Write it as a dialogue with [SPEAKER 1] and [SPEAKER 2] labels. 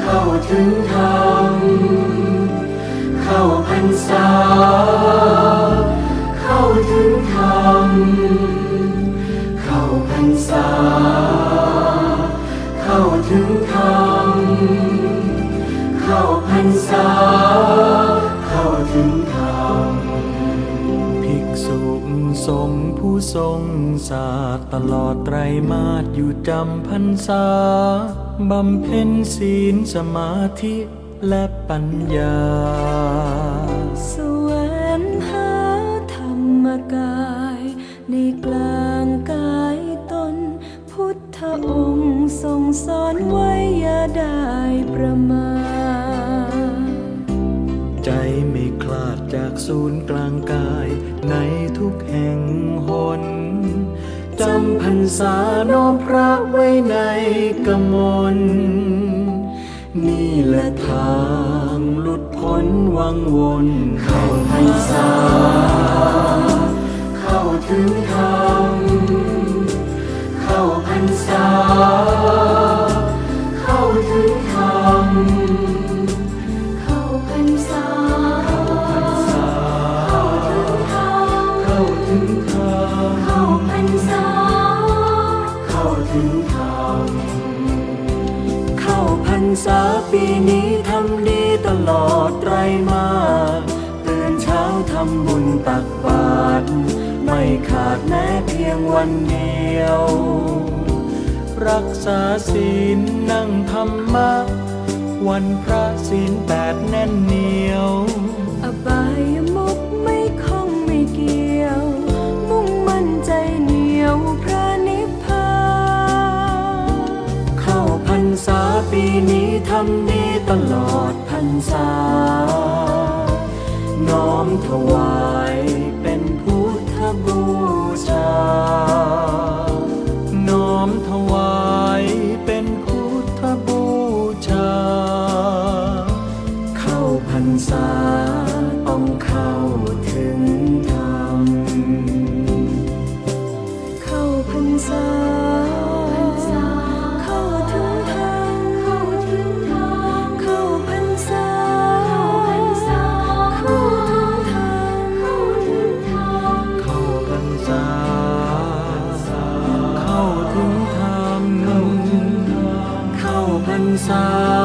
[SPEAKER 1] เข้าถึงธรรม เข้าพรรษา เข้าถึงธรรม เข้าพรรษา เข้าถึงธรรม เข้าพรรษา เข้าถึงธรรม กษุสงผู้ทรงศาสตร์ตลอดไตรมาสอยู่จำพรรษา บำเพ็ญศีลสมาธิและปัญญา
[SPEAKER 2] สวงหาธรรมกาย ในกลางกายตน พุทธองค์ทรงสอนไว้
[SPEAKER 1] คลาดจากศูนย์กลางกายในทุกแห่งหนจำพรรษาน้อมพระไว้ในกมลนี่แหละทางหลุดพ้นวังวนเข้าพรรษาเข้า ถึงธรรมเข้าพรรษาปีนี้ทำดีตลอดไตรมาสตื่นเช้าทำบุญตักบาตรไม่ขาดแม้เพียงวันเดียว รักษาศีลนั่งธรรมะวันพระศีลแปดแน่นเหนียว ปีนี้ทำดีตลอดพรรษา น้อมถวายเป็นพุทธบูชา น้อมถวายเป็นพุทธบูชา เข้าพรรษา xa.